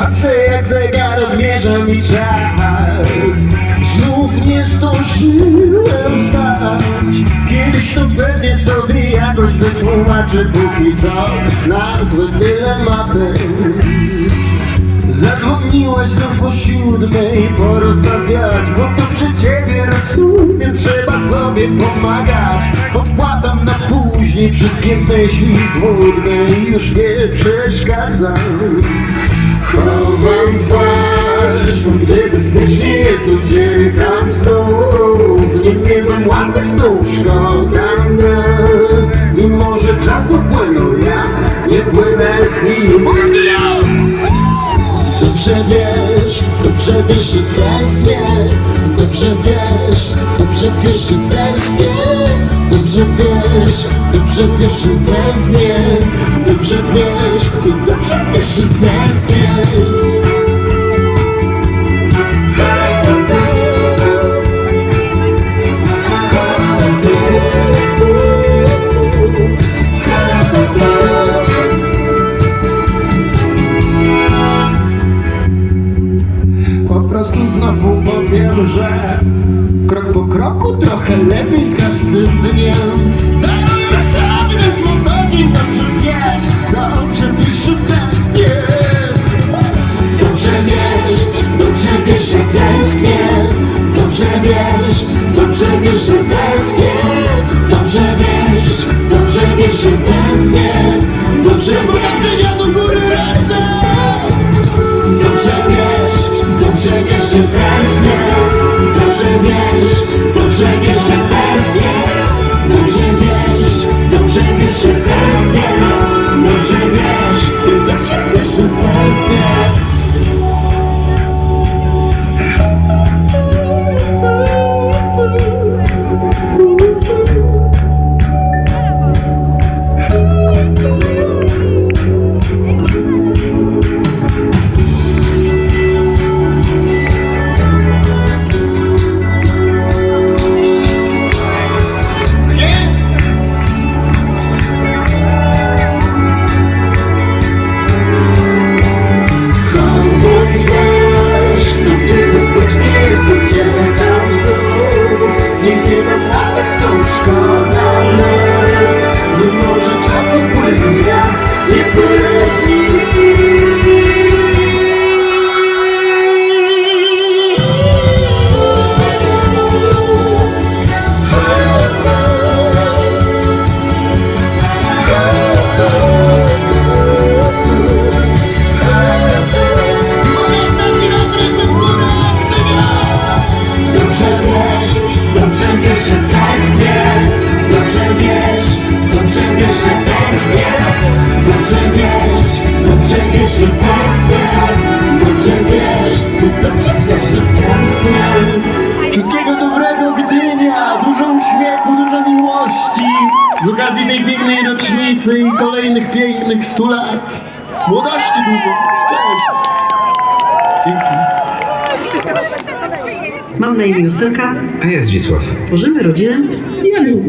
Patrzę jak zegar odmierza mi czas Znów nie zdążyłem wstać. Kiedyś to pewnie sobie jakoś wytłumaczę Póki co nazwę dylematem Zadzwoniłaś do po siódmej porozmawiać Bo to przy ciebie rozumiem, trzeba sobie pomagać. Odkładam na później wszystkie myśli złudne i już nie przeszkadzam jest uciekam znów Nie miewam ładnych snów, szkoda nas Mimo, że czas upłynął, ja nie płynę z nim. Dobrze wiesz, dobrze wiesz, że tęsknię Dobrze wiesz, dobrze wiesz, że tęsknię Dobrze wiesz, dobrze wiesz, że tęsknię Dobrze wiesz, dobrze wiesz, że tęsknię że Krok po kroku trochę lepiej z każdym dniem. Dajmy sobie na spokojnie, dobrze wiesz Dobrze wiesz, że tęsknię. Dobrze wiesz, dobrze wiesz, że tęsknię. Dobrze wiesz, dobrze wiesz, że tęsknię. Dobrze wiesz, dobrze wiesz, że tęsknię. Dobrze bo Dobrze wiesz, dobrze wiesz, że tęsknię Dobrze Nie gniewam Dobrze wiesz, dobrze wiesz, że tęsknię Dobrze wiesz, dobrze wiesz, że tęsknię Wszystkiego dobrego Gdynia, dużo uśmiechu, dużo miłości. Z okazji tej pięknej rocznicy i kolejnych pięknych stu lat. Młodości dużo, cześć. Dzięki. Mam na imię Justynka, A jest Zdzisław. tworzymy rodzinę Janiołów.